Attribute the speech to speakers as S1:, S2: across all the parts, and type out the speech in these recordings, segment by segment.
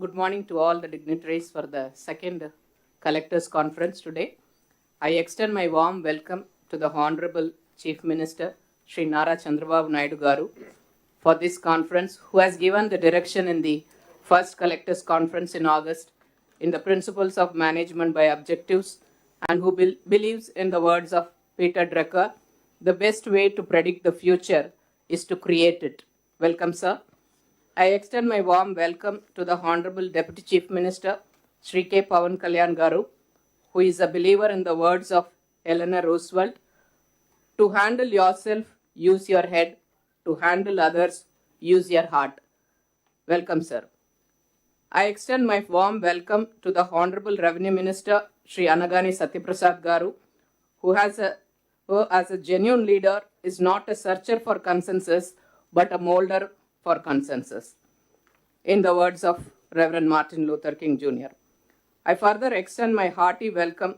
S1: Good morning to all the dignitaries for the second collectors conference today. I extend my warm welcome to the Honorable Chief Minister Sri Nara Chandrababu Naidu Garu for this conference, who has given the direction in the first collectors conference in August in the principles of management by objectives and who bel- believes in the words of Peter Drucker, the best way to predict the future is to create it. Welcome, sir. I extend my warm welcome to the Honorable Deputy Chief Minister, Sri K. Pavan Kalyan Garu, who is a believer in the words of Eleanor Roosevelt to handle yourself, use your head. To handle others, use your heart. Welcome, sir. I extend my warm welcome to the Honorable Revenue Minister, Sri Anagani Satyaprasad Garu, who has a who as a genuine leader is not a searcher for consensus, but a molder for consensus. In the words of Reverend Martin Luther King Jr. I further extend my hearty welcome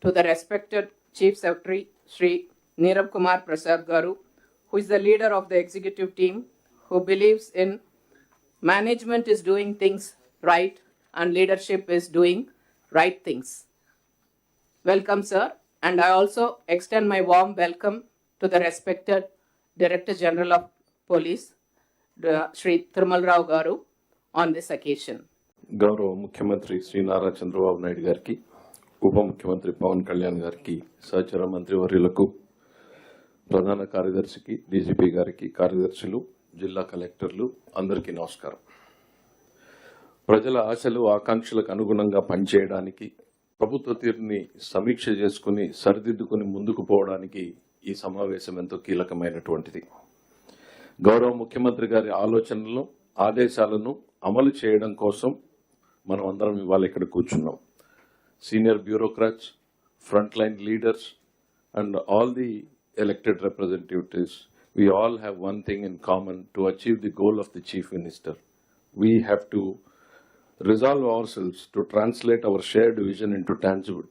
S1: to the respected Chief Secretary Sri Nirav Kumar Prasad Garu, who is the leader of the executive team, who believes in management is doing things right and leadership is doing right things. Welcome, sir, and I also extend my warm welcome to the respected Director General of Police, Shri Tirumalarao గారు on this occasion
S2: గౌరవ ముఖ్యమంత్రి శ్రీ నారా చంద్రబాబు నాయుడు గారికి ఉప ముఖ్యమంత్రి పవన్ కళ్యాణ్ గారికి సహచర మంత్రివర్యులకు ప్రధాన కార్యదర్శికి DGP గారికి కార్యదర్శులు జిల్లా కలెక్టర్లు అందరికీ నమస్కారం. ప్రజల ఆశలు ఆకాంక్షలకు అనుగుణంగా పనిచేయడానికి ప్రభుత్వ తీరుని సమీక్ష చేసుకుని సరిదిద్దుకుని ముందుకు పోవడానికి ఈ సమావేశం ఎంతో కీలకమైనటువంటిది. గౌరవ ముఖ్యమంత్రి గారి ఆలోచనలు ఆదేశాలను అమలు చేయడం కోసం మనం అందరం ఇవాళ ఇక్కడ కూర్చున్నాం. Senior bureaucrats front line leaders and all the elected representatives. We all have one thing in common to achieve the goal of the chief minister we have to resolve our selves to translate our shared vision into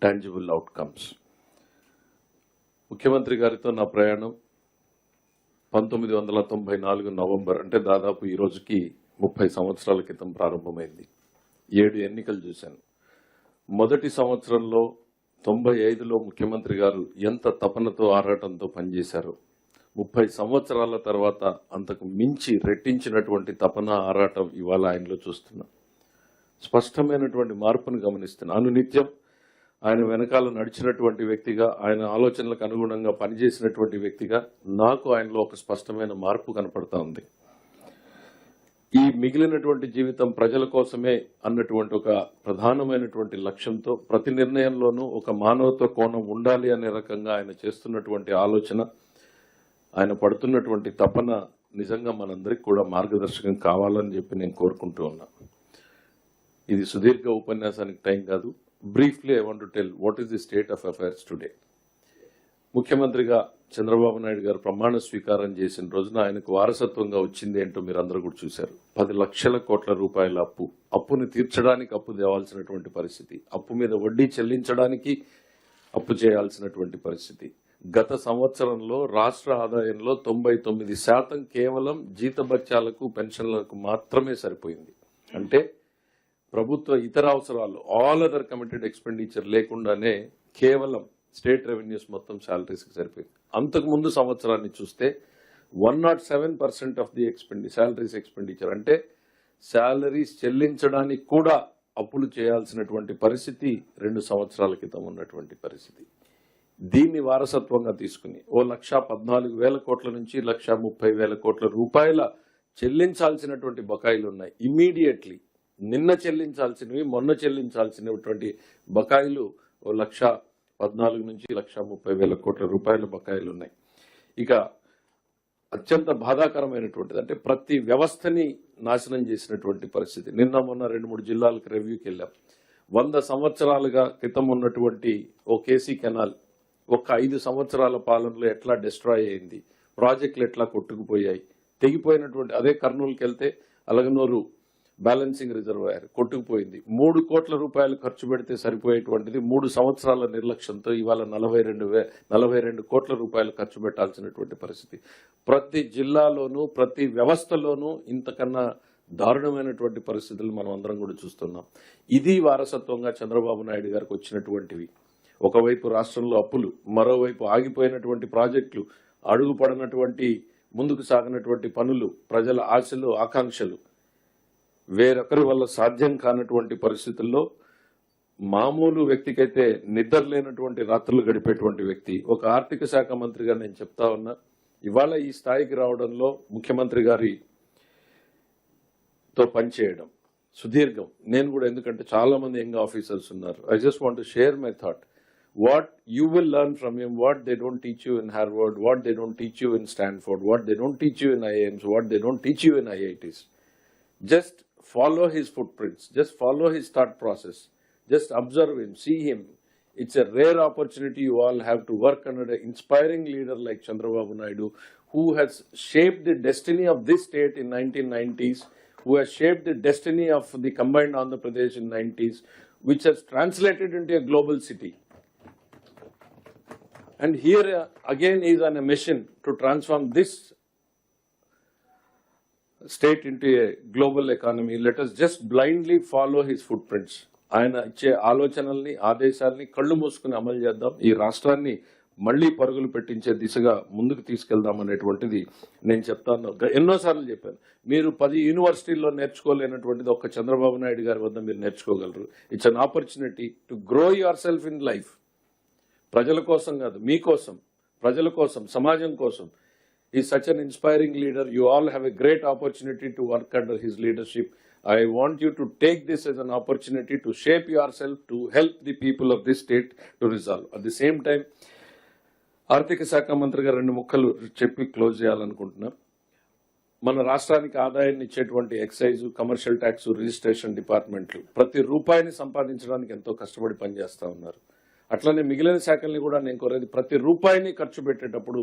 S2: tangible outcomes ముఖ్యమంత్రి గారితో నా ప్రయాణం పంతొమ్మిది వందల తొంభై నాలుగు November అంటే దాదాపు ఈ రోజుకి ముప్పై సంవత్సరాల క్రితం ప్రారంభమైంది. ఏడు ఎన్నికలు చూశాను. మొదటి సంవత్సరంలో తొంభై ఐదులో ముఖ్యమంత్రి గారు ఎంత తపనతో ఆరాటంతో పనిచేశారో ముప్పై సంవత్సరాల తర్వాత అంతకు మించి రెట్టించినటువంటి తపన ఆరాటం ఇవాళ ఆయనలో చూస్తున్నాం. స్పష్టమైనటువంటి మార్పును గమనిస్తున్నాను అనునిత్యం ఆయన వెనకాల నడిచినటువంటి వ్యక్తిగా ఆయన ఆలోచనలకు అనుగుణంగా పనిచేసినటువంటి వ్యక్తిగా నాకు ఆయనలో ఒక స్పష్టమైన మార్పు కనపడతా ఉంది. ఈ మిగిలినటువంటి జీవితం ప్రజల కోసమే అన్నటువంటి ఒక ప్రధానమైనటువంటి లక్ష్యంతో ప్రతి నిర్ణయంలోనూ ఒక మానవత్వ కోణం ఉండాలి అనే రకంగా ఆయన చేస్తున్నటువంటి ఆలోచన ఆయన పడుతున్నటువంటి తపన నిజంగా మనందరికి కూడా మార్గదర్శకం కావాలని చెప్పి నేను కోరుకుంటూ ఉన్నా. ఇది సుదీర్ఘ ఉపన్యాసానికి టైం కాదు. Briefly I want to tell what is the state of affairs today ముఖ్యమంత్రిగా చంద్రబాబు నాయుడు గారు ప్రమాణ స్వీకారం చేసిన రోజున ఆయనకు వారసత్వంగా వచ్చింది ఏంటో మీరు అందరూ కూడా చూశారు. పది లక్షల కోట్ల రూపాయల అప్పు అప్పుని తీర్చడానికి అప్పు తేవాల్సినటువంటి పరిస్థితి అప్పు మీద వడ్డీ చెల్లించడానికి అప్పు చేయాల్సినటువంటి పరిస్థితి. గత సంవత్సరంలో రాష్ట్ర ఆదాయంలో తొంభై తొమ్మిది శాతం కేవలం జీతభత్యాలకు పెన్షన్లకు మాత్రమే సరిపోయింది. అంటే ప్రభుత్వ ఇతర అవసరాలు ఆల్ అదర్ కమిటెడ్ ఎక్స్పెండిచర్ లేకుండానే కేవలం స్టేట్ రెవెన్యూస్ మొత్తం శాలరీస్కి సరిపోయింది. అంతకుముందు సంవత్సరాన్ని చూస్తే one nought seven percent of the ఎక్స్పెండి salaries expenditure అంటే శాలరీస్ చెల్లించడానికి కూడా అప్పులు చేయాల్సినటువంటి పరిస్థితి రెండు సంవత్సరాల క్రితం ఉన్నటువంటి పరిస్థితి. దీన్ని వారసత్వంగా తీసుకుని ఓ లక్ష పద్నాలుగు వేల కోట్ల నుంచి లక్ష ముప్పై వేల కోట్ల రూపాయల చెల్లించాల్సినటువంటి బకాయిలు ఉన్నాయి. ఇమీడియట్లీ నిన్న చెల్లించాల్సినవి మొన్న చెల్లించాల్సినటువంటి బకాయిలు ఓ లక్ష పద్నాలుగు నుంచి లక్ష ముప్పై వేల కోట్ల రూపాయల బకాయిలు ఉన్నాయి. ఇక అత్యంత బాధాకరమైనటువంటిది అంటే ప్రతి వ్యవస్థని నాశనం చేసినటువంటి పరిస్థితి. నిన్న మొన్న రెండు మూడు జిల్లాలకు రివ్యూకి వెళ్ళాం. వంద సంవత్సరాలుగా క్రితం ఉన్నటువంటి ఓ కేసీ కెనాల్ ఒక ఐదు సంవత్సరాల పాలనలో ఎట్లా డిస్ట్రాయ్ అయింది? ప్రాజెక్టులు ఎట్లా కొట్టుకుపోయాయి? తెగిపోయినటువంటి అదే కర్నూలుకి వెళ్తే అలగనూరు బ్యాలెన్సింగ్ రిజర్వాయర్ కొట్టుకుపోయింది. మూడు కోట్ల రూపాయలు ఖర్చు పెడితే సరిపోయేటువంటిది మూడు సంవత్సరాల నిర్లక్ష్యంతో ఇవాళ నలభై రెండు వే నలభై రెండు కోట్ల రూపాయలు ఖర్చు పెట్టాల్సినటువంటి పరిస్థితి. ప్రతి జిల్లాలోనూ ప్రతి వ్యవస్థలోనూ ఇంతకన్నా దారుణమైనటువంటి పరిస్థితులు మనం అందరం కూడా చూస్తున్నాం. ఇది వారసత్వంగా చంద్రబాబు నాయుడు గారికి వచ్చినటువంటివి. ఒకవైపు రాష్ట్రంలో అప్పులు మరోవైపు ఆగిపోయినటువంటి ప్రాజెక్టులు అడుగుపడినటువంటి ముందుకు సాగినటువంటి పనులు ప్రజల ఆశలు ఆకాంక్షలు వేరొకరి వల్ల సాధ్యం కానటువంటి పరిస్థితుల్లో మామూలు వ్యక్తికైతే నిద్ర లేనటువంటి రాత్రులు గడిపేటువంటి వ్యక్తి. ఒక ఆర్థిక శాఖ మంత్రిగా నేను చెప్తా ఉన్నా ఇవాళ ఈ స్థాయికి రావడంలో ముఖ్యమంత్రి గారితో పనిచేయడం సుదీర్ఘం. నేను కూడా ఎందుకంటే చాలా మంది యంగ్ ఆఫీసర్స్ ఉన్నారు. I just want share my thought what you will learn from him what they don't teach you in Harvard what they don't teach you in Stanford what they don't teach you in IIMs what they don't teach you in IITs just follow his footprints just follow his thought process just observe him see him. It's a rare opportunity you all have to work under an inspiring leader like chandrababu naidu who has shaped the destiny of this state in 1990s who has shaped the destiny of the combined andhra pradesh in 90s which has translated into a global city. And here uh, again is on a mission to transform this state into a global economy. Letters just blindly follow his footprints ఆయన ఇచ్చే ఆలోచనల్ని ఆదేశాలని కళ్ళు మూసుకుని అమలు చేద్దాం. ఈ రాష్ట్రాన్ని మళ్ళీ పరుగులు పెట్టించే దిశగా ముందుకు తీసుకెళ్దాం అనేటువంటిది నేను చెప్తాను. ఎన్నోసార్లు చెప్పాను. మీరు పది యూనివర్సిటీల్లో నేర్చుకోలేనటువంటిది ఒక్క చంద్రబాబు నాయుడు గారి వద్ద మీరు నేర్చుకోగలరు. It's an opportunity to grow yourself in life ప్రజల కోసం కాదు మీకోసం ప్రజల కోసం సమాజం కోసం. ఈ such an inspiring leader you all have a great opportunity to work under his leadership I want you to take this as an opportunity to shape yourself to help the people of this state to resolve at the same time ఆర్థిక శాఖ మంత్రిగా రెండు ముక్కలు చెప్పి close చేయాలనుకుంటున్నా. మన రాష్ట్రానికి ఆదాయాన్ని ఇచ్చేటువంటి ఎక్సైజ్ కమర్షియల్ ట్యాక్స్ రిజిస్ట్రేషన్ డిపార్ట్మెంట్లు ప్రతి రూపాయిని సంపాదించడానికి ఎంతో కష్టపడి పనిచేస్తా ఉన్నారు. అట్లనే మిగిలిన శాఖల్ని కూడా నేను కోరేది ప్రతి రూపాయిని ఖర్చు పెట్టేటప్పుడు